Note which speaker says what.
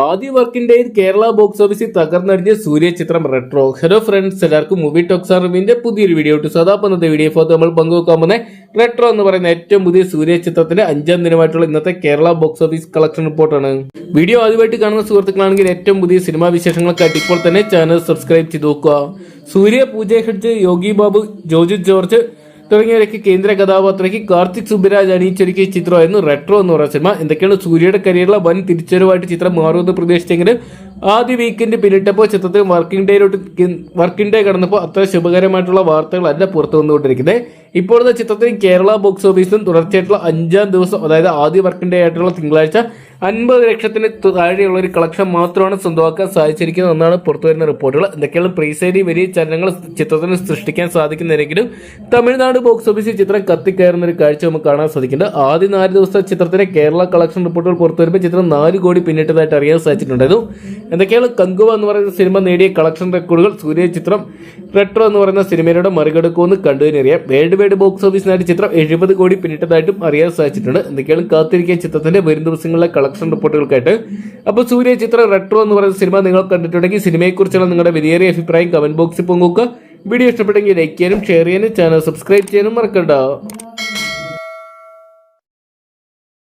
Speaker 1: ആദ്യ വർക്കിന്റെ കേരള ബോക്സ് ഓഫീസിൽ തകർന്നടിഞ്ഞ സൂര്യ ചിത്രം റെട്രോ ഹലോ ഫ്രണ്ട്സ് എല്ലാവർക്കും മൂവി ടോക്സ് അറിവിന്റെ പുതിയൊരു വീഡിയോ ഇട്ടു സദാ ഇന്നത്തെ വീഡിയോ ഫോർ നമ്മൾ പങ്കുവെക്കാൻ പോകുന്ന റെട്രോ എന്ന് പറയുന്ന ഏറ്റവും പുതിയ സൂര്യ ചിത്രത്തിന്റെ അഞ്ചാം ദിനമായിട്ടുള്ള ഇന്നത്തെ കേരള ബോക്സ് ഓഫീസ് കളക്ഷൻ റിപ്പോർട്ടാണ് വീഡിയോ ആദ്യമായിട്ട് കാണുന്ന സുഹൃത്തുക്കളാണെങ്കിൽ ഏറ്റവും പുതിയ സിനിമാ വിശേഷങ്ങൾക്കായിട്ട് ഇപ്പോൾ തന്നെ ചാനൽ സബ്സ്ക്രൈബ് ചെയ്ത് നോക്കുക. സൂര്യ പൂജ ഹെഡ്ജ് യോഗി ബാബു ജോജു ജോർജ് തുടങ്ങിയവരൊക്കെ കേന്ദ്ര കഥാപാത്രയ്ക്ക് കാർത്തിക് സുബരാജ് അണിയിച്ചൊരുക്കിയ ചിത്രമായിരുന്നു റെട്രോ എന്ന് പറയുന്ന സിനിമ. എന്തൊക്കെയാണ് സൂര്യയുടെ കരിയറിലെ വൻ തിരിച്ചറിവായിട്ട് ചിത്രം മാറുമെന്ന് പ്രതീക്ഷിച്ചെങ്കിലും ആദ്യ വീക്കെൻഡ് പിന്നിട്ടപ്പോൾ ചിത്രത്തിൽ വർക്കിംഗ് ഡേയിലോട്ട് വർക്കിംഗ് ഡേ കടന്നപ്പോൾ അത്ര ശുഭകരമായിട്ടുള്ള വാർത്തകളല്ല പുറത്തു വന്നുകൊണ്ടിരിക്കുന്നത് ഇപ്പോഴത്തെ ചിത്രത്തിൽ കേരള ബോക്സ് ഓഫീസിലും തുടർച്ചയായിട്ടുള്ള അഞ്ചാം ദിവസം അതായത് ആദ്യ വർക്കിംഗ് ഡേ ആയിട്ടുള്ള തിങ്കളാഴ്ച അൻപത് ലക്ഷത്തിന് താഴെയുള്ള ഒരു കളക്ഷൻ മാത്രമാണ് സ്വന്തമാക്കാൻ സാധിച്ചിരിക്കുന്നത് എന്നാണ് പുറത്തുവരുന്ന റിപ്പോർട്ടുകൾ. എന്തൊക്കെയാണ് പ്രീസൈഡി വലിയ ചലനങ്ങൾ ചിത്രത്തിന് സൃഷ്ടിക്കാൻ സാധിക്കുന്നില്ലെങ്കിലും തമിഴ്നാട് ബോക്സ് ഓഫീസിൽ ചിത്രം കത്തിക്കയറുന്ന ഒരു കാഴ്ച നമുക്ക് കാണാൻ സാധിക്കുന്നുണ്ട്. ആദ്യ നാല് ദിവസത്തെ ചിത്രത്തിന്റെ കേരള കളക്ഷൻ റിപ്പോർട്ടുകൾ പുറത്തുവരുമ്പോൾ ചിത്രം നാല് കോടി പിന്നിട്ടതായിട്ട് അറിയാൻ സാധിച്ചിട്ടുണ്ടായിരുന്നു. എന്തൊക്കെയാണ് കങ്കുവ എന്ന് പറയുന്ന സിനിമ നേടിയ കളക്ഷൻ റെക്കോർഡുകൾ സൂര്യ ചിത്രം റെട്രോ എന്ന് പറയുന്ന സിനിമയുടെ മറികടക്കുമെന്ന് കണ്ടുതന്നെറിയാം വേൾഡ് വൈഡ് ബോക്സ് ഓഫീസിനായിട്ട് ചിത്രം എഴുപത് കോടി പിന്നിട്ടതായിട്ടും അറിയാൻ സാധിച്ചിട്ടുണ്ട്. എന്തൊക്കെയാണ് കാത്തിരിക്കാൻ ചിത്രത്തിന്റെ വരും ദിവസങ്ങളിലെ കളക്ഷൻ റിപ്പോർട്ടുകൾക്കായിട്ട് അപ്പോൾ സൂര്യ ചിത്രം റെട്രോ എന്ന് പറയുന്ന സിനിമ നിങ്ങൾ കണ്ടിട്ടുണ്ടെങ്കിൽ സിനിമയെക്കുറിച്ചുള്ള നിങ്ങളുടെ വിലയേറിയ അഭിപ്രായം കമന്റ് ബോക്സിൽ പങ്കുവെക്കുക. വീഡിയോ ഇഷ്ടപ്പെട്ടെങ്കിൽ ലൈക്ക് ചെയ്യാനും ഷെയർ ചെയ്യാനും ചാനൽ സബ്സ്ക്രൈബ് ചെയ്യാനും മറക്കണ്ട.